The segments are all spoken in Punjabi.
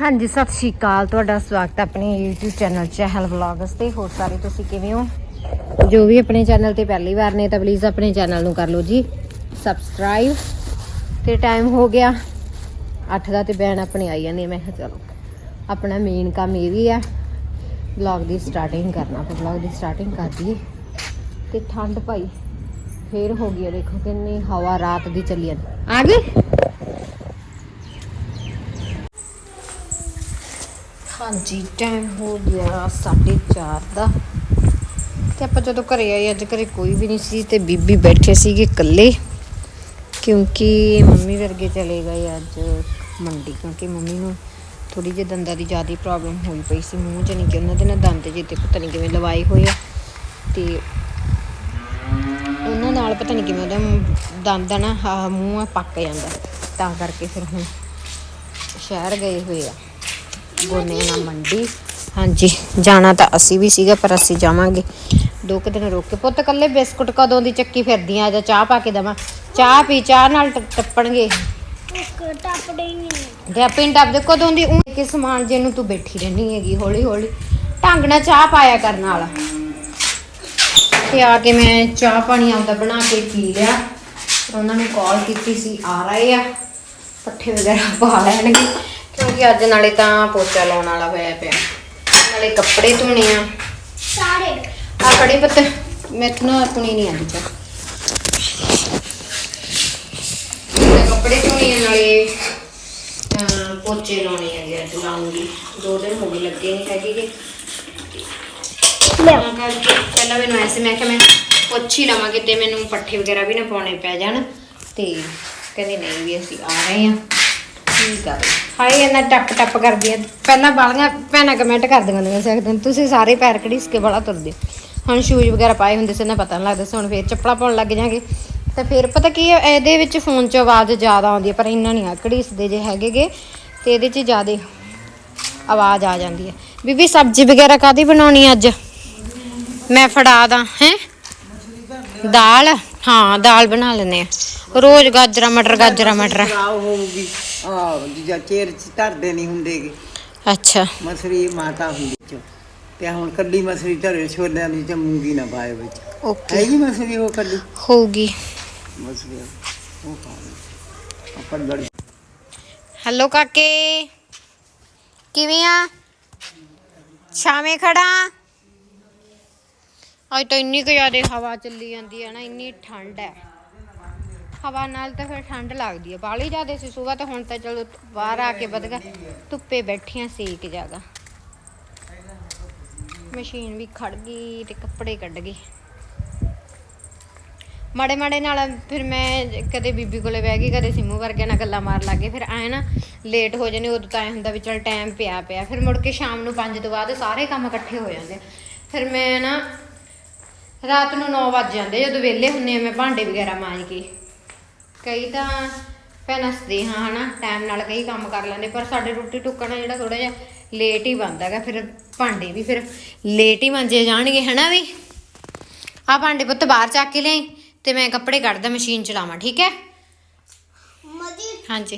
ਹਾਂਜੀ, ਸਤਿ ਸ਼੍ਰੀ ਅਕਾਲ। ਤੁਹਾਡਾ ਸਵਾਗਤ ਆਪਣੇ YouTube ਚੈਨਲ ਚਹਿਲ ਵਲੌਗਸ ਤੇ। ਹੋਰ ਸਾਰੇ ਤੁਸੀਂ ਕਿਵੇਂ ਹੋ? ਜੋ ਵੀ ਆਪਣੇ ਚੈਨਲ ਤੇ ਪਹਿਲੀ ਵਾਰ ਨੇ ਤਾਂ ਪਲੀਜ਼ ਆਪਣੇ ਚੈਨਲ ਨੂੰ ਕਰ ਲਓ ਜੀ। ਸਬਸਕ੍ਰਾਈਬ ਤੇ ਟਾਈਮ ਹੋ ਗਿਆ। 8 ਦਾ ਤੇ ਬੈਨ ਆਪਣੇ ਆਈ ਜਾਂਦੀ ਹੈ। ਮੈਂ ਕਿਹਾ ਚਲੋ, ਆਪਣਾ ਮੇਨ ਕੰਮ ਇਹ ਵੀ ਆ ਵਲੌਗ ਦੀ ਸਟਾਰਟਿੰਗ ਕਰਨਾ। ਫਿਰ ਵਲੌਗ ਦੀ ਸਟਾਰਟਿੰਗ ਕਰ ਦਈਏ। ਤੇ ਠੰਡ ਭਾਈ, ਫੇਰ ਹੋ ਗਈ ਆ। ਦੇਖੋ ਕਿੰਨੀ ਹਵਾ ਰਾਤ ਦੀ ਚੱਲੀ ਜਾਂਦੀ। ਆ ਗਈ? ਹਾਂਜੀ ਟਾਈਮ ਹੋ ਗਿਆ 4:30 ਦਾ। ਤੇ ਆਪਾਂ ਜਦੋਂ ਘਰੇ ਆਏ, ਅੱਜ ਘਰੇ ਕੋਈ ਵੀ ਨਹੀਂ ਸੀ ਤੇ ਬੀਬੀ ਬੈਠੇ ਸੀਗੇ ਇਕੱਲੇ। ਕਿਉਂਕਿ ਮੰਮੀ ਵਰਗੇ ਚਲੇ ਗਏ ਅੱਜ ਮੰਡੀ, ਕਿਉਂਕਿ ਮੰਮੀ ਨੂੰ ਥੋੜੀ ਜਿਹੀ ਦੰਦਾਂ ਦੀ ਜ਼ਿਆਦਾ ਪ੍ਰੋਬਲਮ ਹੋਈ ਪਈ ਸੀ। ਮੂੰਹ 'ਚ ਨਹੀਂ ਕਿ ਉਹਨਾਂ ਦੇ ਨਾ ਦੰਦ ਜਿੱਤੇ ਪਤਾ ਨਹੀਂ ਕਿਵੇਂ ਲਵਾਏ ਹੋਏ ਆ। ਤੇ ਉਹਨਾਂ ਨਾਲ ਪਤਾ ਨਹੀਂ ਕਿਵੇਂ ਉਹਦਾ ਦੰਦ ਆ ਨਾ, ਆਹ ਮੂੰਹ ਆ, ਪੱਕ ਜਾਂਦਾ। ਤਾਂ ਕਰਕੇ ਫਿਰ ਹੁਣ ਸ਼ਹਿਰ ਗਏ ਹੋਏ ਆ। ਗੋਨੇ ਨਾਲ ਮੰਡੀ। ਹਾਂਜੀ, ਜਾਣਾ ਤਾਂ ਅਸੀਂ ਵੀ ਸੀਗਾ, ਪਰ ਅਸੀਂ ਜਾਵਾਂਗੇ। ਦੋ ਕੁ ਦਿਨ ਰੁਕ ਕੇ ਪੁੱਤ ਕੱਲੇ ਬਿਸਕੁਟ ਕਦੋਂ ਦੀ ਚੱਕੀ ਫਿਰਦੀ ਆ ਜਾਂ ਚਾਹ ਪਾ ਕੇ ਦਵਾਂ। ਚਾਹ ਪੀ, ਚਾਹ ਨਾਲ ਟ- ਟੱਪਣਗੇ। ਟੱਪਦੇ ਹੀ ਨਹੀਂ ਤੇ ਆਪੇ ਟੱਪ ਦੇ ਕਦੋਂ ਦੀ ਉਹ ਕਿ ਸਮਾਨ ਜੇ ਨੂੰ ਤੂੰ ਬੈਠੀ ਰਹਿਣੀ ਹੈਗੀ ਹੌਲੀ ਹੌਲੀ ਢੰਗ ਨਾਲ ਚਾਹ ਪਾਇਆ ਕਰਨ ਵਾਲਾ ਤੇ ਆ ਕੇ ਮੈਂ ਚਾਹ ਪਾਣੀ ਆਪਦਾ ਬਣਾ ਕੇ ਪੀ ਲਿਆ। ਉਹਨਾਂ ਨੂੰ ਕਾਲ ਕੀਤੀ ਸੀ, ਆ ਰਹੇ ਆ। ਪੱਠੇ ਵਗੈਰਾ ਪਾ ਲੈਣਗੇ। ਕਿਉਂਕਿ ਅੱਜ ਨਾਲੇ ਤਾਂ ਪੋਚਾ ਲਾਉਣ ਵਾਲਾ ਹੋਇਆ ਪਿਆ। ਨਾਲੇ ਕੱਪੜੇ ਧੋਣੇ ਆ। ਸਾਰੇ। ਆ ਖੜੀ ਪੁੱਤ। ਮੈਥੋਂ ਨਾ ਆਪਣੀ ਨਹੀਂ ਆਉਂਦੀ ਤੇ ਕੱਪੜੇ ਧੋਣੇ ਆ ਨਾਲੇ ਪੋਚੇ ਲਾਉਣੇ ਆ ਅੱਜ ਲਾਉਂਗੀ। ਦੋ ਦਿਨ ਹੋ ਗਏ ਲੱਗੇ ਨਹੀਂ ਹੈਗੇ ਗੇ। ਲਿਆ ਤਾਂ ਕਰਕੇ ਪਹਿਲਾਂ ਮੈਨੂੰ ਐਸੇ ਮੈਂ ਕਿ ਮੈਂ ਪੁੱਛ ਹੀ ਲਵਾਂ ਕਿਤੇ ਮੈਨੂੰ ਪੱਠੇ ਵਗੈਰਾ ਵੀ ਨਾ ਪਾਉਣੇ ਪੈ ਜਾਣ। ਤੇ ਕਹਿੰਦੇ ਨਹੀਂ ਵੀ ਅਸੀਂ ਆ ਰਹੇ ਹਾਂ। ਠੀਕ ਆ। ਬਈ। ਹਾਏ ਇਹਨਾਂ ਟੱਪ ਟੱਪ ਕਰਦੀ ਆ। ਪਹਿਲਾਂ ਬਾਲੀਆਂ ਭੈਣਾਂ ਕਮੈਂਟ ਕਰ ਦਿੰਦੀਆਂ ਹੁੰਦੀਆਂ ਸੀ ਤੁਸੀਂ ਸਾਰੇ ਪੈਰ ਘੜੀਸ ਕੇ ਬੜਾ ਤੁਰਦੇ ਹੋ। ਹੁਣ ਸ਼ੂਜ਼ ਵਗੈਰਾ ਪਾਏ ਹੁੰਦੇ ਸੀ ਨਾ ਪਤਾ ਨਹੀਂ ਲੱਗਦਾ ਸੀ। ਹੁਣ ਫੇਰ ਚੱਪਲਾਂ ਪਾਉਣ ਲੱਗ ਜਾਗੇ। ਤੇ ਫਿਰ ਪਤਾ ਕੀ ਹੈ ਇਹਦੇ ਵਿੱਚ ਫੋਨ 'ਚ ਆਵਾਜ਼ ਜ਼ਿਆਦਾ ਆਉਂਦੀ ਹੈ ਪਰ ਇੰਨਾ ਨਹੀਂ ਆ। ਘੜੀਸਦੇ ਜੇ ਹੈਗੇਗੇ ਤੇ ਇਹਦੇ 'ਚ ਜ਼ਿਆਦਾ ਆਵਾਜ਼ ਆ ਜਾਂਦੀ ਹੈ ਬੀਬੀ, ਸਬਜ਼ੀ ਵਗੈਰਾ ਕਾਦੀ ਬਣਾਉਣੀ ਅੱਜ? ਮੈਂ ਫੜਾ ਦਾਂ, ਹੈ? ਦਾਲ? ਹਾਂ, ਦਾਲ ਬਣਾ ਲੈਨੇ ਆ। ਰੋਜ਼ ਗਾਜਰਾ ਮਟਰ ਗਾਜਰਾ ਮਟਰ। ਖਰਾਬ ਹੋਊਗੀ ਆ ਦੂਜਾ ਚੇਰ ਚ ਧਰਦੇ ਨਹੀਂ ਹੁੰਦੇਗੇ ਅੱਛਾ। ਮਸਰੀ ਮਾਤਾ ਹੁੰਦੀ ਚ। ਤੇ ਹੁਣ ਕੱਲੀ ਮਸਰੀ ਧਰੇ ਛੋਲਿਆਂ ਦੀ ਚ ਮੂੰਗੀ ਨਾ ਪਾਏ ਵਿੱਚ। ਓਕੇ। ਹੈਗੀ ਮਸਰੀ ਉਹ ਕੱਲੀ? ਹੋਊਗੀ। ਮਸਰੀ ਉਹ ਪਾਉਂਦੇ ਆਪਾਂ ਲੜੀ ਹੈਲੋ ਕਾਕੇ। ਕਿਵੇਂ ਆ? ਛਾਵੇਂ ਖੜਾ? ਅੱਜ ਤਾਂ ਇੰਨੀ ਕੁ ਜ਼ਿਆਦਾ ਹਵਾ ਚੱਲੀ ਜਾਂਦੀ ਹੈ ਨਾ ਇੰਨੀ ਠੰਡ ਹੈ ਹਵਾ ਨਾਲ ਤਾਂ ਫਿਰ ਠੰਡ ਲੱਗਦੀ ਹੈ ਬਾਹਲੀ ਜ਼ਿਆਦਾ ਸੀ ਸਵੇਰ ਤਾਂ, ਹੁਣ ਤਾਂ ਚਲੋ ਬਾਹਰ ਆ ਕੇ ਵਧਗਾ ਧੁੱਪੇ ਬੈਠੀਆਂ ਸੇਕ ਜਾਗਾ ਮਸ਼ੀਨ ਵੀ ਖੜ ਗਈ ਤੇ ਕੱਪੜੇ ਕੱਢ ਗਏ। ਮਾੜੇ ਮਾੜੇ ਨਾਲ ਫਿਰ ਮੈਂ ਕਦੇ ਬੀਬੀ ਕੋਲੇ ਬਹਿ ਗਈ, ਕਦੇ ਸਿੰਮੂ ਵਰਗੇ ਨਾਲ ਗੱਲਾਂ ਮਾਰ ਲੱਗੇ ਫਿਰ ਆਏ ਨਾ ਲੇਟ ਹੋ ਜਾਣੇ ਉਦੋਂ ਤਾਂ ਐ ਹੁੰਦਾ ਵੀ ਚਲ ਟਾਈਮ ਪਿਆ ਪਿਆ। ਫਿਰ ਮੁੜ ਕੇ ਸ਼ਾਮ ਨੂੰ 5 ਤੋਂ ਬਾਅਦ ਸਾਰੇ ਕੰਮ ਇਕੱਠੇ ਹੋ ਜਾਂਦੇ। ਫਿਰ ਮੈਂ ਨਾ ਰਾਤ ਨੂੰ 9 ਵਜ ਜਾਂਦੇ, ਜਦੋਂ ਵਿਹਲੇ ਹੁੰਨੇ ਆ, ਮੈਂ ਭਾਂਡੇ ਵਗੈਰਾ ਮਾਂਜ ਕੇ। ਕਈ ਤਾਂ ਪੈਨਸਦੇ ਹਾਂ ਹਨਾ ਟਾਈਮ ਨਾਲ ਕਈ ਕੰਮ ਕਰ ਲੈਂਦੇ ਪਰ ਸਾਡੇ ਰੋਟੀ ਟੁੱਕਣਾ ਜਿਹੜਾ ਥੋੜਾ ਜਿਹਾ ਲੇਟ ਹੀ ਬਣਦਾ ਹੈਗਾ ਫਿਰ ਭਾਂਡੇ ਵੀ ਫਿਰ ਲੇਟ ਹੀ ਮਾਂਜੇ ਜਾਣਗੇ ਹਨਾ ਵੀ? ਆ ਭਾਂਡੇ ਪੁੱਤ ਬਾਹਰ ਚੱਕ ਕੇ ਲਿਆਈ ਤੇ ਮੈਂ ਕੱਪੜੇ ਕੱਢਦਾ ਮਸ਼ੀਨ ਚਲਾਵਾਂ ਠੀਕ ਹੈ? ਮਦੀ ਹਾਂਜੀ।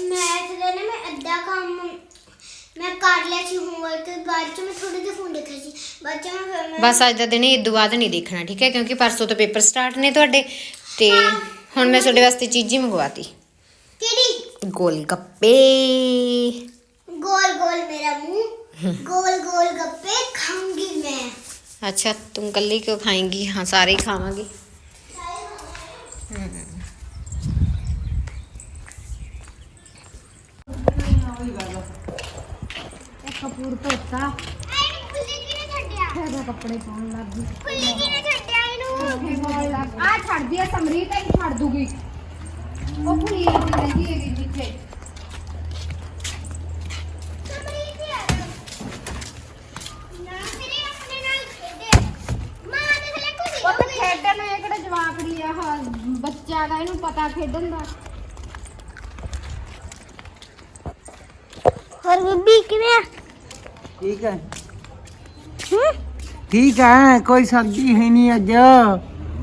ਮੈਂ ਤੇ ਨਾ ਮੈਂ ਅੱਧਾ ਕੰਮ ਮੈਂ ਕਰ ਲਿਆ ਸੀ ਹੋਮਵਰਕ ਬਾਅਦ ਚ ਮੈਂ ਥੋੜੇ ਜਿਹਾ ਫੋਨ ਦੇਖਿਆ ਸੀ। ਬਾਅਦ ਚ ਮੈਂ ਫਿਰ ਮੈਂ ਬਸ ਅੱਜ ਦਾ ਦਿਨ ਇਹ ਤੋਂ ਬਾਅਦ ਨਹੀਂ ਦੇਖਣਾ ਠੀਕ ਹੈ? ਕਿਉਂਕਿ ਪਰਸੋਂ ਤੋਂ ਪੇਪਰ ਸਟਾਰਟ ਨੇ ਤੁਹਾਡੇ ਤੇ ਹੁਣ ਮੈਂ ਤੁਹਾਡੇ ਵਾਸਤੇ ਚੀਜ਼ੀ ਮੰਗਵਾਤੀ ਕਿਹੜੀ ਗੋਲ ਗੱਪੇ ਗੋਲ ਗੋਲ ਮੇਰਾ ਮੂੰਹ ਗੋਲ ਗੋਲ ਗੱਪੇ ਖਾਉਂਗੀ ਮੈਂ अच्छा तुम कल ही क्यों खाएंगी हाँ सारे ही खावांगे ਕਪੂਰ ਧੋਤਾ ਐਨੂੰ ਖੁੱਲੀ ਕਿਨੇ ਛੱਡਿਆ ਫਿਰ ਕੱਪੜੇ ਪਾਉਣ ਲੱਗ ਗਈ ਖੁੱਲੀ ਕਿਨੇ ਛੱਡਿਆ ਇਹਨੂੰ ਆ ਸਮਰੀਤ ਹੀ ਛੱਡ ਦੂਗੀ। ਉਹ ਭੁਲੀ ਜਾਂਦੀ ਰਹਿੰਦੀ ਹੈਗੀ ਜਿੱਥੇ ਸਮਰੀਤ ਯਾਰ ਨਾ ਮੇਰੇ ਆਪਣੇ ਨਾਲ ਖੇਡੇ ਮਾਂ ਦੇ ਥਲੇ ਕੁਝ ਉਹ ਤਾਂ ਖੇਡਣ ਨੂੰ ਇਹ ਕਿਹੜਾ ਜਵਾਕੜੀ ਆ ਆਹ ਬੱਚਾ ਦਾ ਇਹਨੂੰ ਪਤਾ ਖੇਡਣ ਦਾ। ਹੋਰ ਬੀਬੀ ਕਿਵੇਂ ਆ? ਠੀਕ ਹੈ। ਹੂੰ? ਠੀਕ ਹੈ ਕੋਈ ਸਬਜ਼ੀ ਹੈ ਨਹੀਂ ਅੱਜ।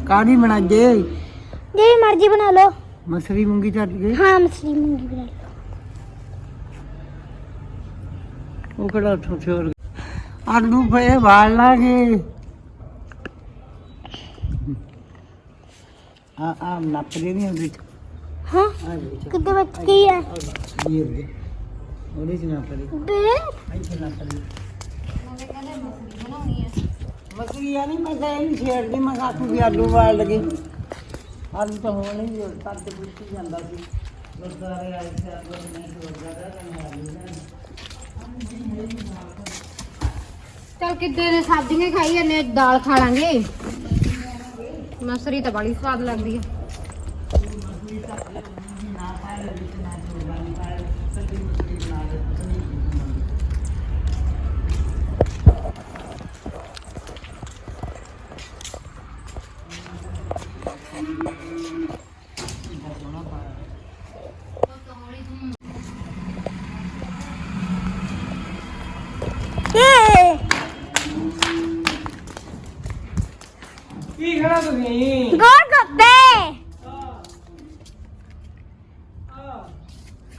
ਕਾਹਦੀ ਬਣਾਜੇ ਜਿਹੜੀ ਮਰਜ਼ੀ ਬਣਾ ਲਓ। ਮਸਰੀ ਮੂੰਗੀ ਧਰ ਗਈ? ਹਾਂ ਮਛਲੀ ਮੂੰਗੀ ਬਣਾ ਲਓ। ਉਹ ਕਿਹੜਾ ਉੱਥੋਂ ਛੋੜ ਆਲੂ ਪਏ ਵਾਲ ਲਾਗੇ ਆ ਆ ਨੱਪਦੇ ਨਹੀਂ ਹੁੰਦੇ ਹਾਂ ਕਿੱਦੇ ਵਿੱਚ ਕੀ ਹੈ ਇਹ ਦੇ ਉਹਦੇ ਚ ਨੱਪਦੇ ਬੇ। ਇੱਥੇ ਨੱਪਦੇ ਮਸਰੀ ਆ ਨਹੀਂ ਮੈਂ ਤਾਂ ਇਹ ਛੇੜਦੀ, ਮੈਂ ਕਾਕੂ ਵੀ ਆਲੂ ਵਾਲ ਲਗੇ ਆਲੂ ਤਾਂ ਹੋਣੇ ਹੀ ਕੱਦ ਬੁੱਤੀ ਜਾਂਦਾ ਸੀ। ਗੁਰਦਾਰੇ ਆਏ ਸੀ, ਆਲੂ ਨਹੀਂ ਗੁਰਦਾਰਾ ਤਾਂ ਆਲੂ ਚਲ ਕਿੱਦੇ ਨੇ, ਸਬਜ਼ੀਆਂ ਖਾਈ ਜਾਂਦੇ ਦਾਲ ਖਾ ਲਾਂਗੇ। ਮਸਰੀ ਤਾਂ ਬੜੀ ਸਵਾਦ ਲੱਗਦੀ ਹੈ ਗੱਪੇ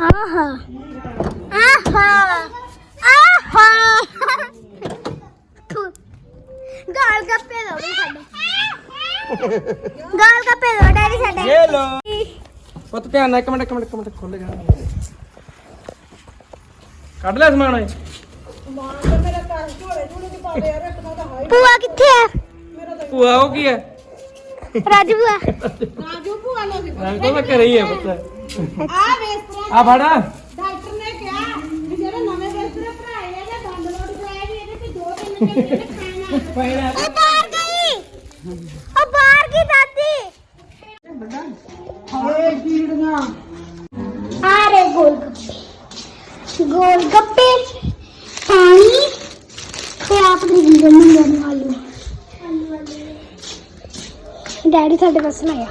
ਆਹਾ ਆਹਾ ਆਹਾ ਗਾਲ ਗੱਪੇ ਵੀ ਸਾਡੇ ਗਾਲ ਗੱਪੇ ਸਾਡੇ ਇਹ ਲੋ ਪੁੱਤ ਧਿਆਨ ਨਾਲ ਇੱਕ ਮਿੰਟ ਇੱਕ ਮਿੰਟ ਇੱਕ ਮਿੰਟ ਖੁੱਲ ਜਾ ਕੱਢ ਲੈ ਸਮਾਨ ਓਏ ਪੂਆ ਕਿੱਥੇ ਆ ਭੂਆ ਉਹ ਕੀ ਹੈ ਰਾਜੂ ਪੂਆ ਮੈਂ ਤਾਂ ਮੈਂ ਘਰੇ ਹੀ ਹੈ ਪੁੱਤ ਆ ਫੜ ਡਾਕਟਰ ਨੇ ਕਿਹਾ ਵੀ ਜਿਹੜੇ ਨਵੇਂ ਬਿਸਤਰੇ ਭਰਾਏ ਆ ਜਾਂ ਬੰਦ ਲੋਡ ਕਰਾਏ ਵੀ ਇਹਦੇ ਤੇ ਦੋ ਤਿੰਨ ਘੰਟੇ ਨੇ ਖਾਣਾ ਉਹ ਬਾਹਰ ਗਈ ਉਹ ਬਾਹਰ ਗਈ ਦਾਦੀ ਆ ਰੇ ਗੋਲ ਗੱਪੇ ਗੋਲ ਗੱਪੇ ਪਾਣੀ ਤੇ ਆਪ ਦੀ ਜਿੰਦਗੀ ਨੂੰ ਲੈਣ ਆਲੂ ਡੈਡੀ ਸਾਡੇ ਪਾਸ ਨਾ ਆਇਆ।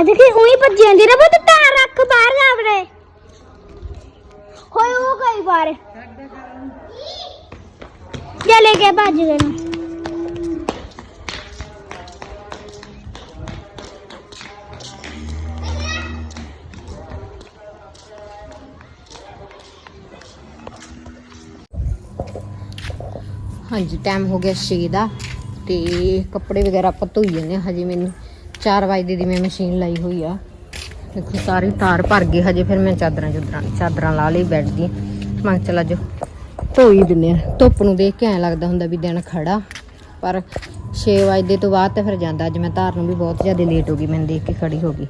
ਅੱਜ ਕਿ ਉਹੀ ਭੱਜੀ ਜਾਂਦੀ ਨਾ ਬਤ ਤਾਂ ਰੱਖ ਬਾਹਰ ਜਾ ਵੜੇ ਹੋਏ ਉਹ ਕਈ ਵਾਰ ਚਲੇ ਕੇ ਭੱਜ ਗਏ। ਨੇ ਹਾਂਜੀ ਟਾਈਮ ਹੋ ਗਿਆ 6 ਦਾ ਤੇ ਕੱਪੜੇ ਵਗੈਰਾ ਆਪਾਂ ਧੋਈ ਜਾਂਦੇ ਹਾਂ। ਹਜੇ ਮੈਨੂੰ 4 ਵਜੇ ਦੀ ਮੈਂ ਮਸ਼ੀਨ ਲਾਈ ਹੋਈ ਆ। ਦੇਖੋ, ਸਾਰੀ ਤਾਰ ਭਰ ਗਈ ਹਜੇ ਫਿਰ ਮੈਂ ਚਾਦਰਾਂ ਚੁਦਰਾਂ ਚਾਦਰਾਂ ਲਾ ਲਈ ਬੈੱਡ ਦੀਆਂ। ਮੈਂ ਕਿਹਾ ਚੱਲ ਅੱਜ ਧੋਈ ਦਿੰਨੇ ਆ ਧੁੱਪ ਨੂੰ ਦੇਖ ਕੇ ਐ ਲੱਗਦਾ ਹੁੰਦਾ ਵੀ ਦਿਨ ਖੜਾ। ਪਰ 6 ਵਜੇ ਤੋਂ ਬਾਅਦ ਤਾਂ ਫਿਰ ਜਾਂਦਾ। ਅੱਜ ਮੈਂ ਧਾਰ ਨੂੰ ਵੀ ਬਹੁਤ ਜ਼ਿਆਦਾ ਲੇਟ ਹੋ ਗਈ, ਮੈਨੂੰ ਦੇਖ ਕੇ ਖੜੀ ਹੋ ਗਈ।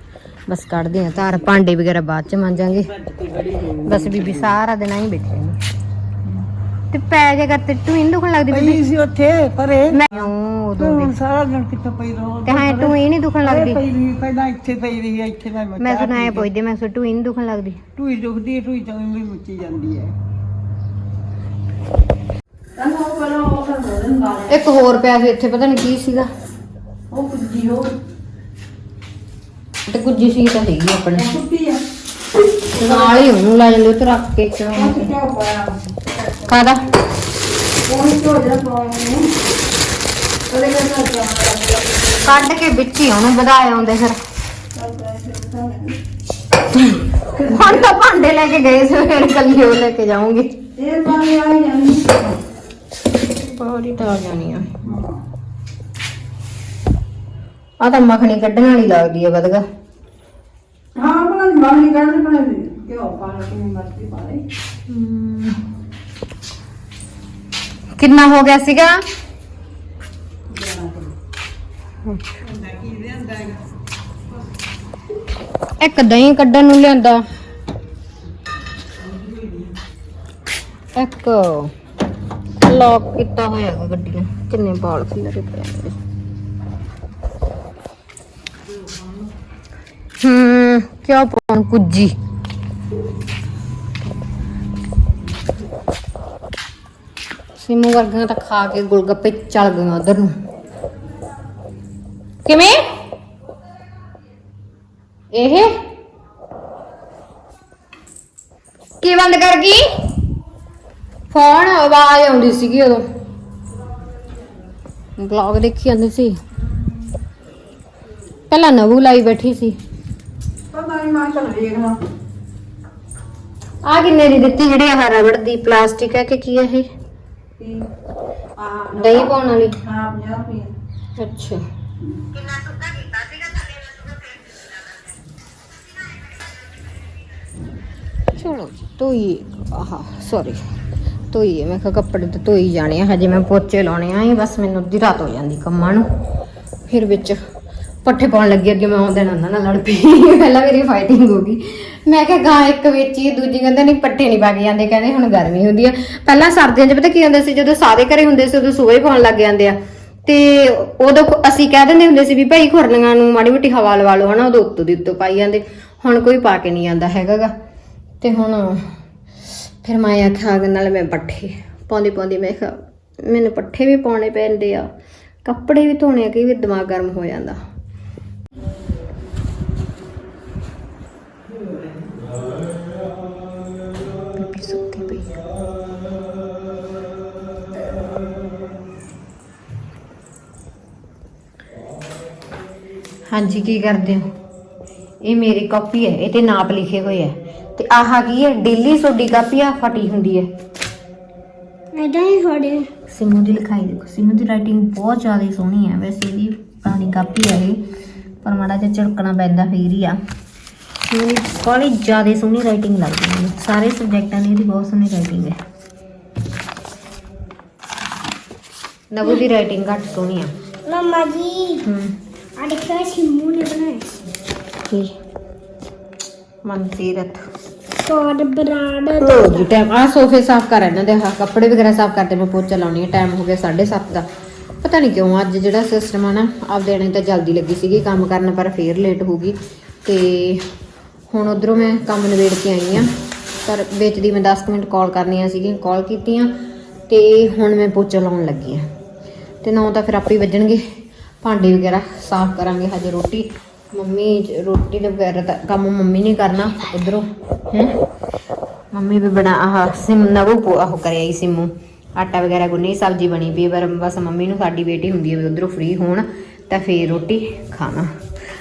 ਬਸ ਕੱਢਦੇ ਆ ਧਾਰ। ਭਾਂਡੇ ਵਗੈਰਾ ਬਾਅਦ ਚ ਮਾਂਜਾਂਗੇ। ਬਸ ਬੀਬੀ ਸਾਰਾ ਦਿਨ ਆਈ ਬੈਠੀ ਰਹਿੰਦੀ ਤੇ ਪੈ ਜੇ ਕਰਤੇ ਤੂੰ ਇਹਨੂੰ ਦੁਖਣ ਲੱਗਦੀ ਬੀਬੀ ਪਈ ਸੀ ਉੱਥੇ ਪਰੇ। ਮੈਂ ਉਹ ਉਦੋਂ ਹੁਣ ਦੀ? ਸਾਰਾ ਦਿਨ ਕਿੱਥੇ ਪਈ ਰਹੋ ਤੇ ਹਾਂ ਤੂੰ ਇਹ ਨਹੀਂ ਦੁਖਣ ਲੱਗਦੀ। ਪਈ ਰਹੀ ਪਹਿਲਾਂ ਇੱਥੇ ਪਈ ਰਹੀ ਹੈ ਇੱਥੇ ਮੈਂ ਮੈਂ ਸੁਣਾਇਆ ਪੁੱਛਦੇ ਮੈਂ ਸੋ ਤੂੰ ਇਹਨੂੰ ਦੁਖਣ ਲੱਗਦੀ। ਟੂਈ ਦੁਖਦੀ ਹੈ ਟੂਈ ਤਾਂ ਵੀ ਮੁੱਚੀ ਜਾਂਦੀ ਹੈ। ਇੱਕ ਹੋਰ ਪਿਆ ਸੀ ਇੱਥੇ ਪਤਾ ਨਹੀਂ ਕੀ ਸੀਗਾ। ਉਹ ਕੁੱਜੀ ਹੋ ਤੇ ਗੁੱਜੀ ਸੀ ਤਾਂ ਹੈਗੀ ਆਪਣੇ। ਕੁੱਤੀ ਆ ਨਾਲ ਹੀ ਉਹਨੂੰ ਲਾ ਜਾਂਦੇ ਉੱਤੇ ਰੱਖ ਕੇ ਪਾਇਆ ਉਹ ਤੋਂ। ਜਿਹੜਾ ਪਾਉਣੇ ਕੋਲ ਕੱਢ ਕੇ ਵਿੱਚ ਹੀ ਉਹਨੂੰ ਵਧਾਏ ਆਉਂਦੇ ਫਿਰ। ਹੁਣ ਤਾਂ ਭਾਂਡੇ ਲੈ ਕੇ ਗਏ ਸੀ ਫਿਰ ਕੱਲੀ ਉਹ ਲੈ ਕੇ ਜਾਊਂਗੀ। ਇਹ ਪਾਣੀ ਆ ਤਾਂ ਆ ਜਾਣੀ ਆ। ਆ ਤਾਂ ਮੱਖਣੀ ਕੱਢਣ ਵਾਲੀ ਲੱਗਦੀ ਆ ਵਧਗਾ। ਹਾਂ ਬਣਾ ਬਾਹਰ ਕੱਢ ਬਣਾ ਕਿਉਂ ਪਾਣੀ ਕਿੰਨੀ ਮਰਜ਼ੀ ਪਾ ਲੈ ਕਿੰਨਾ ਹੋ ਗਿਆ ਸੀਗਾ? ਇੱਕ ਦਹੀਂ ਕੱਢਣ ਨੂੰ ਲਿਆਂਦਾ। ਇੱਕ ਲੌਕ ਕੀਤਾ ਹੋਇਆ ਹੈਗਾ ਗੱਡੀ ਨੂੰ। ਕਿੰਨੇ ਬਾਲ ਖਿਲਰੇ ਪਏ ਆ ਹੂੰ ਕਿਆ ਪਾਉਣ ਕੁੱਜੀ? ਸਿਮੂ ਵਰਗੀਆਂ ਤਾਂ ਖਾ ਕੇ ਗੁਲਗੱਪੇ ਚੱਲ ਗਈਆਂ ਉਧਰ ਨੂੰ। ਕਿਵੇਂ? ਇਹ? ਕੀ ਬੰਦ ਕਰ ਗਈ? ਫੋਨ, ਆਵਾਜ਼ ਆਉਂਦੀ ਸੀਗੀ ਉਦੋਂ। ਵਲੌਗ ਦੇਖੀ ਜਾਂਦੀ ਸੀ। ਪਹਿਲਾਂ ਨਵੂ ਲਾਈ ਬੈਠੀ ਸੀ। ਪਤਾ ਨਹੀਂ ਮੈਂ ਚੱਲ ਵੇਖਣਾ ਆ ਕਿੰਨੇ ਦੀ ਦਿੱਤੀ ਜਿਹੜੀ ਆ ਰਬੜ ਦੀ ਪਲਾਸਟਿਕ ਹੈ ਕਿ ਕੀ ਹੈ ਇਹ? ਕੀ ਆ ਦਹੀਂ ਪਾਉਣ ਵਾਲੀ? ਹਾਂ 50 ਰੁਪਏ। ਅੱਛਾ। ਚਲੋ ਧੋਈ ਆਹ ਸੌਰੀ ਧੋਈ ਮੈਂ ਕਿਹਾ ਕੱਪੜੇ ਤੇ ਧੋਈ ਜਾਣੇ ਆ ਹਜੇ ਮੈਂ ਪੋਚੇ ਲਾਉਣੇ ਆ ਇਹ ਬਸ ਮੈਨੂੰ ਅੱਧੀ ਰਾਤ ਹੋ ਜਾਂਦੀ ਕੰਮਾਂ ਨੂੰ। ਫਿਰ ਵਿੱਚ ਪੱਠੇ ਪਾਉਣ ਲੱਗੀ ਅੱਗੇ, ਮੈਂ ਆਉਂਦੇ ਨਾਲ ਨਾਲ ਲੜ ਪਈ। ਪਹਿਲਾਂ ਮੇਰੀ ਫਾਈਟਿੰਗ ਹੋ ਗਈ। ਮੈਂ ਕਿਹਾ ਗਾਂ ਇੱਕ ਵਿੱਚ ਹੀ ਦੂਜੀ ਕਹਿੰਦੇ ਨਹੀਂ, ਪੱਠੇ ਨਹੀਂ ਪਾ ਕੇ ਜਾਂਦੇ, ਕਹਿੰਦੇ ਹੁਣ ਗਰਮੀ ਹੁੰਦੀ ਆ। ਪਹਿਲਾਂ ਸਰਦੀਆਂ 'ਚ ਪਤਾ ਕੀ ਹੁੰਦਾ ਸੀ, ਜਦੋਂ ਸਾਰੇ ਘਰੇ ਹੁੰਦੇ ਸੀ, ਉਦੋਂ ਸੂਹੇ ਪਾਉਣ ਲੱਗ ਜਾਂਦੇ ਆ। ਤੇ ਉਦੋਂ ਅਸੀਂ ਕਹਿ ਦਿੰਦੇ ਹੁੰਦੇ ਸੀ ਵੀ ਭਾਈ ਖੁਰਲੀਆਂ ਨੂੰ ਮਾੜੀ ਮੋਟੀ ਹਵਾ ਲਵਾ ਲਓ, ਹਨਾ, ਉਦੋਂ ਉੱਤੋਂ ਦੀ ਉੱਤੋਂ ਪਾਈ ਜਾਂਦੇ। ਹੁਣ ਕੋਈ ਪਾ ਕੇ ਨਹੀਂ ਜਾਂਦਾ ਹੈਗਾਗਾ। ਤੇ ਹੁਣ ਫਿਰ ਮੈਂ ਆਖਿਆ ਅਗਰ ਨਾਲ ਮੈਂ ਪੱਠੇ ਪਾਉਂਦੀ ਪਾਉਂਦੀ ਮੈਂ ਕਿਹਾ, ਮੈਨੂੰ ਪੱਠੇ ਵੀ ਪਾਉਣੇ ਪੈਂਦੇ ਆ, ਕੱਪੜੇ ਵੀ ਧੋਣੇ ਆ, ਕਈ ਵੀ ਦਿਮਾਗ ਗਰਮ ਹੋ ਜਾਂਦਾ। ਹਾਂਜੀ ਕੀ ਕਰਦੇ ਹੋ? ਇਹ ਮੇਰੀ ਕਾਪੀ ਹੈ ਇਹ ਤੇ ਨਾਪ ਲਿਖੇ ਹੋਏ ਹੈ। ਤੇ ਆਹ ਕੀ ਹੈ? ਡੇਲੀ ਸੋਡੀ ਕਾਪੀ ਆ ਫਟੀ ਹੁੰਦੀ ਹੈ? ਇਦਾਂ ਹੀ ਥੋੜੇ ਸਿਮੂ ਦੀ ਲਿਖਾਈ ਦੇਖੋ ਸਿਮੂ ਦੀ ਰਾਈਟਿੰਗ ਬਹੁਤ ਜ਼ਿਆਦਾ ਸੋਹਣੀ ਹੈ। ਵੈਸੇ ਇਹਦੀ ਪੁਰਾਣੀ ਕਾਪੀ ਹੈ ਇਹ ਪਰ ਮਾੜਾ ਜਿਹਾ ਝੜਕਣਾ ਪੈਂਦਾ ਫੇਰ ਹੀ ਆ। ਸਿਮੂ ਦੀ ਬੜੀ ਜ਼ਿਆਦਾ ਸੋਹਣੀ ਰਾਈਟਿੰਗ ਲੱਗਦੀ ਮੈਨੂੰ ਸਾਰੇ ਸਬਜੈਕਟਾਂ ਦੀ ਇਹਦੀ ਬਹੁਤ ਸੋਹਣੀ ਰਾਈਟਿੰਗ ਹੈ। ਨਵੂ ਦੀ ਰਾਈਟਿੰਗ ਘੱਟ ਸੋਹਣੀ ਆ। ਮਮਾ ਜੀ। ਹੂੰ। ਨੇ ਬਣਾਇਆ ਕੀ? ਮਨਸੀਰਤ। ਸੌਡ ਬਰਾਡ ਲੋ ਜੀ ਟਾਈਮ ਆ ਸੋਫੇ ਸਾਫ਼ ਕਰ ਇਹਨਾਂ ਦੇ ਆਹ ਕੱਪੜੇ ਵਗੈਰਾ ਸਾਫ਼ ਕਰਦੇ ਮੈਂ ਪੋਚਾ ਲਾਉਣੀ ਹੈ। ਟਾਈਮ ਹੋ ਗਿਆ 7:30 ਦਾ। ਪਤਾ ਨਹੀਂ ਕਿਉਂ ਅੱਜ ਜਿਹੜਾ ਸਿਸਟਮ ਆ ਨਾ ਆਪਦੇ ਨੇ ਤਾਂ ਜਲਦੀ ਲੱਗੀ ਸੀਗੀ ਕੰਮ ਕਰਨ ਪਰ ਫੇਰ ਲੇਟ ਹੋ ਗਈ। ਤੇ ਹੁਣ ਉਧਰੋਂ ਮੈਂ ਕੰਮ ਨਿਬੇੜ ਕੇ ਆਈ ਆ ਪਰ ਵਿੱਚ ਦੀ ਮੈਂ 10 ਕੁ ਮਿੰਟ ਕਾਲ ਕਰਨੀਆਂ ਸੀਗੀਆਂ ਕਾਲ ਕੀਤੀਆਂ। ਤੇ ਹੁਣ ਮੈਂ ਪੋਚਾ ਲਾਉਣ ਲੱਗੀ ਆ ਤੇ ਨਾ ਤਾਂ ਫਿਰ ਆਪੇ ਹੀ ਵੱਜਣਗੇ। ਭਾਂਡੇ ਵਗੈਰਾ ਸਾਫ਼ ਕਰਾਂਗੇ ਹਜੇ ਰੋਟੀ। ਮੰਮੀ ਰੋਟੀ ਦੇ ਵਗੈਰਾ ਦਾ ਕੰਮ ਮੰਮੀ ਨੇ ਕਰਨਾ ਉਧਰੋਂ। ਹੈ। ਮੰਮੀ ਵੀ ਬਣਾ ਆਹ ਸਿਮ ਨਵੂ ਪੋ ਆਹ ਕਰਿਆ ਹੀ ਸਿਮੂ। ਆਟਾ ਵਗੈਰਾ ਗੁੰਨੀ ਸਬਜ਼ੀ ਬਣੀ ਵੀ ਪਰ ਬਸ ਮੰਮੀ ਨੂੰ ਸਾਡੀ ਬੇਟੀ ਹੁੰਦੀ ਹੈ ਉਧਰੋਂ ਫ੍ਰੀ ਹੋਣ ਤਾਂ ਫੇਰ ਰੋਟੀ ਖਾਣਾ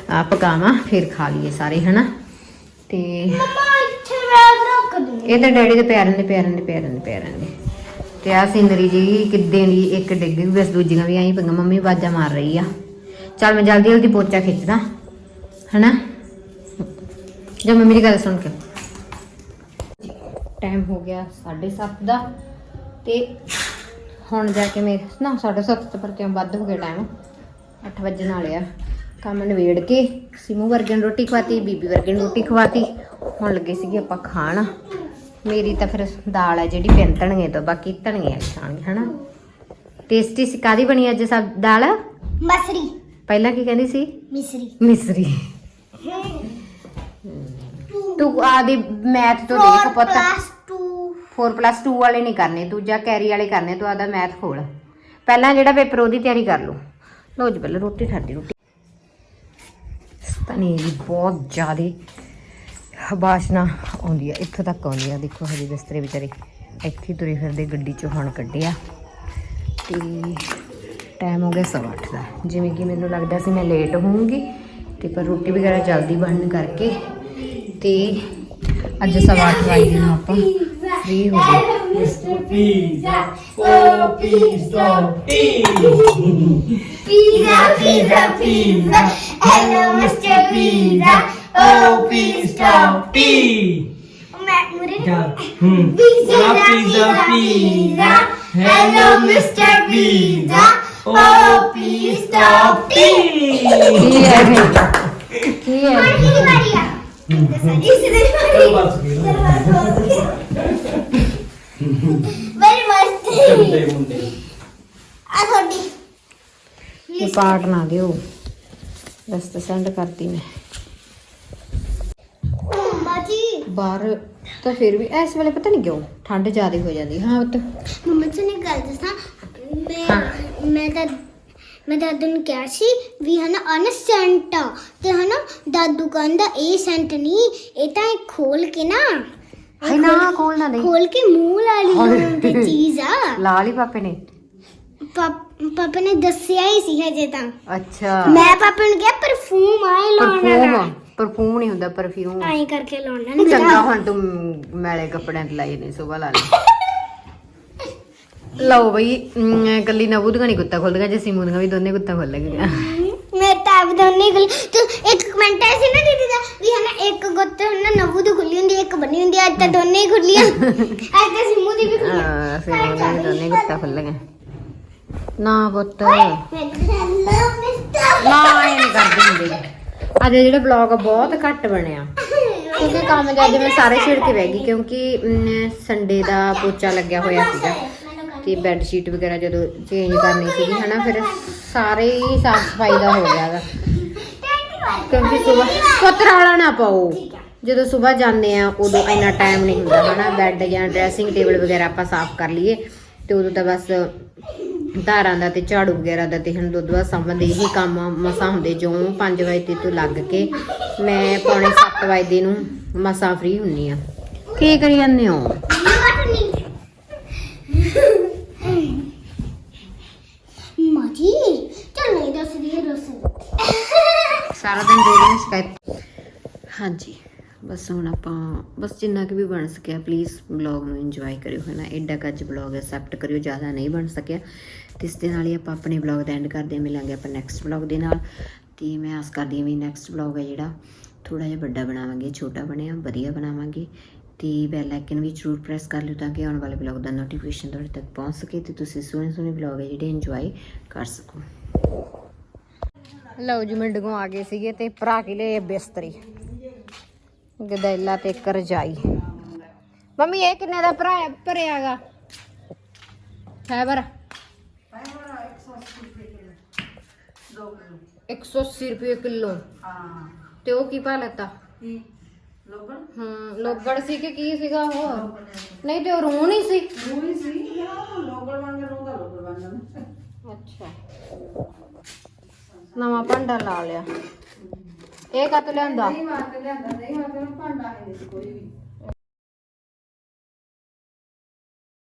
ਆ ਪਕਾਵਾਂ ਫਿਰ ਖਾ ਲਈਏ ਸਾਰੇ ਹਨਾ? ਤੇ ਮਮਾ ਇੱਥੇ ਬੈਗ ਰੱਖ ਦੇ। ਇਹ ਤਾਂ ਡੈਡੀ ਦੇ ਪਿਆਰਾਂ ਦੇ ਪਿਆਰਾਂ ਦੇ ਪਿਆਰਾਂ ਦੇ ਪਿਆਰਾਂ ਦੇ। ਤੇ ਆ ਸਿੰਦਰੀ ਜੀ ਕਿੱਦਾਂ ਦੀ ਇੱਕ ਡਿੱਗ ਗਈ, ਬਸ ਦੂਜੀਆਂ ਵੀ ਆਈ ਪੰਗਾ ਮੰਮੀ ਆਵਾਜ਼ਾਂ ਮਾਰ ਰਹੀ ਆ। ਚੱਲ ਮੈਂ ਜਲਦੀ ਜਲਦੀ ਪੋਚਾ ਖਿੱਚਦਾ, ਹਨਾ? ਜੇ ਮੰਮੀ ਦੀ ਗੱਲ ਸੁਣ ਕੇ। ਟਾਈਮ ਹੋ ਗਿਆ 7:30 ਦਾ, ਤੇ ਹੁਣ ਜਾ ਕੇ ਮੇਰੇ, ਨਾ 7:30 ਤੋਂ ਪਰ ਕਿਉਂ ਵੱਧ ਹੋ ਗਿਆ ਟਾਈਮ 8 ਵਜੇ ਵਾਲੇ ਆ। ਕੰਮ ਨਵੇੜ ਕੇ ਸਿਮੂ ਵਰਗੇ ਨੂੰ ਰੋਟੀ ਖਵਾਤੀ, ਬੀਬੀ ਵਰਗੇ ਨੂੰ ਰੋਟੀ ਖਵਾਤੀ। ਹੁਣ ਲੱਗੇ ਸੀਗੇ ਆਪਾਂ ਖਾਣ। ਮੇਰੀ ਤਾਂ ਫਿਰ ਦਾਲ ਹੈ ਜਿਹੜੀ ਪਿੰਨ ਧਣੀਏ ਤੋਂ ਬਾਕੀ ਧਣੀਏ ਖਾਣਗੇ ਹਨਾ? ਟੇਸਟੀ ਸੀ ਕਾਦੀ ਬਣੀ ਅੱਜ ਸਭ ਦਾਲ? ਮਸਰੀ। ਪਹਿਲਾਂ ਕੀ ਕਹਿੰਦੀ ਸੀ? ਮਿਸਰੀ। ਮਿਸਰੀ। ਤੂੰ ਆਦੀ ਮੈਥ ਤੋਂ ਦੇਖ ਪੁੱਤ। 2 4 2 ਵਾਲੇ ਨਹੀਂ ਕਰਨੇ ਦੂਜਾ ਕੈਰੀ ਵਾਲੇ ਕਰਨੇ ਤੂੰ ਆਦਾ ਮੈਥ ਖੋਲ। ਪਹਿਲਾਂ ਜਿਹੜਾ ਪੇਪਰ ਉਹਦੀ ਤਿਆਰੀ ਕਰ ਲਓ। ਲੋ ਜੀ ਪਹਿਲਾਂ ਰੋਟੀ ਖਾਦੀ ਰੋਟੀ। ਤਨੀ ਦੀ ਬਹੁਤ ਜ਼ਿਆਦੀ ਬਾਸ਼ਨਾ ਆਉਂਦੀ ਆ ਇੱਥੋਂ ਤੱਕ ਆਉਂਦੀ ਆ। ਦੇਖੋ ਹਜੇ ਬਿਸਤਰੇ ਵਿਚਾਰੇ ਇੱਥੇ ਤੁਰੇ ਫਿਰਦੇ ਗੱਡੀ ਚੋਂ ਹੁਣ ਕੱਢਿਆ। ਤੇ ਟਾਈਮ ਹੋ ਗਿਆ ਸਵਾ ਅੱਠ ਦਾ। ਜਿਵੇਂ ਕਿ ਮੈਨੂੰ ਲੱਗਦਾ ਸੀ ਮੈਂ ਲੇਟ ਹੋਊਂਗੀ ਤੇ ਪਰ ਰੋਟੀ ਵਗੈਰਾ ਜਲਦੀ ਬਣਨ ਕਰਕੇ ਤੇ ਅੱਜ ਸਵਾ ਅੱਠ ਵਜੇ ਨੂੰ ਆਪਾਂ। ਫ੍ਰੀ ਹੋ ਗਏ। Pizza, oh pizza, pizza pizza pizza hello mister pizza pizza, P. ਮੈਂ ਮੁਰੇ. Pizza pizza pizza, pizza pizza. Hello mister pizza oh pizza P. ਕੀ ਹੈ ਇਹ ਕੀ ਹੈ ਮਾਰੀ ਦੀ ਮਾਰੀ ਆ ਇਸ ਦੇ ਚਲੋ ਬਸ ਫਿਰ। ਵੈਰੀ ਮਸਤ ਮੁੰਡੇ ਮੁੰਡੇ ਆ ਤੁਹਾਡੀ ਇਹ ਪਾਰਟ ਨਾ ਦਿਓ ਬਸ ਤਾਂ ਸੈਂਡ ਕਰਤੀ ਮੈਂ ਬਾਹਰ ਤਾਂ ਫਿਰ ਵੀ ਇਸ ਵੇਲੇ ਪਤਾ ਨਹੀਂ ਕਿਉਂ ਠੰਡ ਜ਼ਿਆਦਾ ਹੋ ਜਾਂਦੀ ਹਾਂ। ਪੁੱਤ। ਮੰਮਾ ਜੀ ਨੇ ਗੱਲ ਦੱਸਾਂ। ਮੈਂ ਮੈਂ ਤਾਂ ਮੈਂ ਦਾਦੂ ਨੂੰ ਕਿਹਾ ਸੀ ਵੀ ਹਨਾ ਅਨ ਸੈਂਟ ਤੇ ਹਨਾ ਦਾਦੂ ਕਹਿੰਦਾ ਇਹ ਸੈਂਟ ਨਹੀਂ ਇਹ ਤਾਂ ਇਹ ਖੋਲ ਕੇ ਨਾ ਹਾਏ ਨਾ ਕੋਲ ਨਾ ਦੇ। ਖੋਲ ਕੇ ਮੂੰਹ ਲਾ ਲਈ ਤੇ ਚੀਜ਼ ਆ। ਲਾਲ ਹੀ ਪਾਪੇ ਨੇ। ਪਾਪ- ਨੇ ਦੱਸਿਆ ਹੀ ਸੀ ਹਜੇ ਤਾਂ। ਅੱਛਾ। ਮੈਂ ਪਾਪਾ ਨੂੰ ਕਿਹਾ ਪਰਫਿਊਮ ਆਏ ਲਾਉਣਾ ਪਰਫਿਊਮ ਪਰਫਿਊਮ ਨਹੀਂ ਹੁੰਦਾ ਪਰਫਿਊਮ ਆਏ ਕਰਕੇ ਲਾਉਣਾ ਨਹੀਂ ਚੰਗਾ ਹੁਣ ਤੂੰ ਮੈਲੇ ਕੱਪੜਿਆਂ ਤੇ ਲਾਈ ਨਹੀਂ ਸੁਬਾ ਲਾ ਲੈ। ਲਓ ਬਈ ਅਮ, ਕੱਲੀ ਨਬੂ ਦੀਆਂ ਨਹੀਂ ਗੁੱਤਾ ਖੋਲਦੀਆਂ ਜੇ ਸਿਮੂ ਦੀਆਂ ਵੀ ਦੋਨੇ ਗੁੱਤਾ ਖੋਲ ਲਗੀਆਂ ਮੈਂ ਤਾਂ ਆਪ ਦੋਨੇ ਗਲ ਤੂੰ ਇੱਕ ਕਮੈਂਟ ਆਇਆ ਸੀ ਨਾ ਦੀਦੀ ਦਾ ਵੀ ਹਨਾ ਇੱਕ ਗੁੱਤ ਹਨਾ ਨਵੂ ਦੀ ਖੁੱਲੀ ਹੁੰਦੀ ਹੈ, ਇੱਕ ਬੰਨੀ ਹੁੰਦੀ ਹੈ, ਅੱਜ ਤਾਂ ਦੋਨੇ ਹੀ ਖੁੱਲੀਆਂ। ਅੱਜ ਤਾਂ ਸਿੰਮੂ ਦੀ ਵੀ ਖੁੱਲੀ। ਹਾਂ ਸਿਮੂ ਦੀਆਂ ਵੀ ਦੋਨੇ ਖੋਲ ਲਗੀਆਂ ਨਾ ਪੁੱਤ। ਮਿਸਟਰ ਨਾ ਇਹ ਨਹੀਂ ਕਰਦੇ ਹੁੰਦੇ। ਅੱਜ ਜਿਹੜਾ ਬਲੌਗ ਬਹੁਤ ਘੱਟ ਬਣਿਆ ਕਿਉਂਕਿ ਕੰਮ ਜਦ ਮੈਂ ਸਾਰੇ ਛੇੜ ਕੇ ਬਹਿ ਗਈ, ਕਿਉਂਕਿ ਸੰਡੇ ਦਾ ਪੋਚਾ ਲੱਗਿਆ ਹੋਇਆ ਸੀਗਾ ਤੇ ਬੈੱਡ ਸ਼ੀਟ ਵਗੈਰਾ ਜਦੋਂ ਚੇਂਜ ਕਰਨੀ ਸੀਗੀ, ਹਨਾ, ਫਿਰ ਸਾਰੇ ਹੀ ਸਾਫ਼ ਸਫ਼ਾਈ ਦਾ ਹੋ ਗਿਆ ਗਾ ਕਿਉਂਕਿ ਸਵੇਰ ਪਤਰਾਲਾ ਨਾ ਪਾਓ। ਜਦੋਂ ਸਵੇਰ ਜਾਂਦੇ ਆ, ਉਦੋਂ ਇੰਨਾ ਟਾਈਮ ਨਹੀਂ ਹੁੰਦਾ, ਹਨਾ ਬੈੱਡ ਜਾਂ ਡਰੈਸਿੰਗ ਟੇਬਲ ਵਗੈਰਾ ਆਪਾਂ ਸਾਫ਼ ਕਰ ਲਈਏ ਤੇ ਉਦੋਂ ਤਾਂ ਬਸ ਧਾਰਾਂ ਦਾ ਤੇ ਝਾੜੂ ਵਗੈਰਾ ਦਾ ਤੇ ਹੁਣ ਦੁੱਧ ਵਾ ਸਾਂਭਣ ਦੇ ਇਹੀ ਕੰਮ ਮਸਾਂ ਹੁੰਦੇ ਜੋ 5 ਵਜੇ ਤੇ ਲੱਗ ਕੇ ਮੈਂ ਪੌਣੇ 7 ਵਜੇ ਨੂੰ ਮਸਾਂ ਫ੍ਰੀ ਹੁੰਨੀ ਆ। ਕੀ ਕਰੀ ਜਾਂਦੇ ਹੋ? ਮਾਜੀ ਚੱਲ ਨਹੀਂ ਦੱਸ ਰਹੀ ਰੋਸ ਸਾਰਾ ਦਿਨ ਦੇ ਰਹੇ ਸ਼ਿਕਾਇਤ। ਹਾਂਜੀ। ਬਸ ਹੁਣ ਆਪਾਂ, ਬਸ ਜਿੰਨਾ ਕਿ ਵੀ ਬਣ ਸਕਿਆ ਪਲੀਜ਼ ਬਲੌਗ ਨੂੰ ਇੰਜੋਏ ਕਰਿਓ ਹੈ ਨਾ ਐਡਾ ਕੱਜ ਬਲੌਗ ਐਕਸੈਪਟ ਕਰਿਓ, ਜ਼ਿਆਦਾ ਨਹੀਂ ਬਣ ਸਕਿਆ। ਤੇ ਇਸ ਦੇ ਨਾਲ ਹੀ ਆਪਾਂ ਆਪਣੇ ਬਲੌਗ ਦਾ ਐਂਡ ਕਰਦੇ ਹਾਂ, ਮਿਲਾਂਗੇ ਆਪਾਂ ਨੈਕਸਟ ਬਲੌਗ ਦੇ ਨਾਲ। ਤੇ ਮੈਂ ਆਸ ਕਰਦੀ ਹਾਂ ਵੀ ਨੈਕਸਟ ਬਲੌਗ ਹੈ ਜਿਹੜਾ ਥੋੜਾ ਜਿਹਾ ਵੱਡਾ ਬਣਾਵਾਂਗੇ, ਛੋਟਾ ਬਣਿਆ, ਵਧੀਆ ਬਣਾਵਾਂਗੇ। ਤੇ ਬੈਲ ਆਈਕਨ ਵੀ ਜ਼ਰੂਰ ਪ੍ਰੈਸ ਕਰ ਲਿਓ ਤਾਂ ਕਿ ਆਉਣ ਵਾਲੇ ਬਲੌਗ ਦਾ ਨੋਟੀਫਿਕੇਸ਼ਨ ਤੁਹਾਡੇ ਤੱਕ ਪਹੁੰਚ ਸਕੇ ਤੇ ਤੁਸੀਂ ਸੋਹਣੇ ਸੋਹਣੇ ਬਲੌਗ ਹੈ ਜਿਹੜੇ ਇੰਜੋਏ ਕਰ ਸਕੋ। ਲਓ ਜੀ ਮਿੰਡਗੋਂ ਆ ਗਏ ਸੀਗੇ ਤੇ ਭਰਾ ਕੇ ਲਏ ਬਿਸਤਰੀ। ਗਦੈਲਾ ਤੇ ਇੱਕ ਰਜਾਈ। ਮੰਮੀ, ਇਹ ਕਿੰਨੇ ਦਾ ਭਰਾ ਭਰਿਆਗਾ ਫਾਈਬਰ 180 ਰੁਪਏ ਕਿਲੋ। ਤੇ ਉਹ ਕੀ ਪਾ ਲੈਤਾ? ਲੋਗਣ ਹੂੰ ਲੋਗੜ ਸੀ ਕਿ ਕੀ ਸੀਗਾ ਉਹ? ਨਹੀਂ ਤੇ ਉਹ ਰੂਣ ਹੀ ਸੀ? ਰੂਹੀ ਸੀ ਲੋਗਣ ਵਾਂਗੇ ਰੂਹਦਾ ਲੋਗਣ ਵਾਂਗੇ ਅੱਛਾ। ਨਵਾਂ ਭਾਂਡਾ ਲਾ ਲਿਆ। ਇਹ ਕੱਤ ਲਿਆਂਦਾ? ਨਹੀਂ ਵਾਸਤੇ ਲਿਆਂਦਾ ਨਹੀਂ ਵਾਸਤੇ ਭਾਂਡਾ ਹੈ ਨਹੀਂ ਕੋਈ ਵੀ।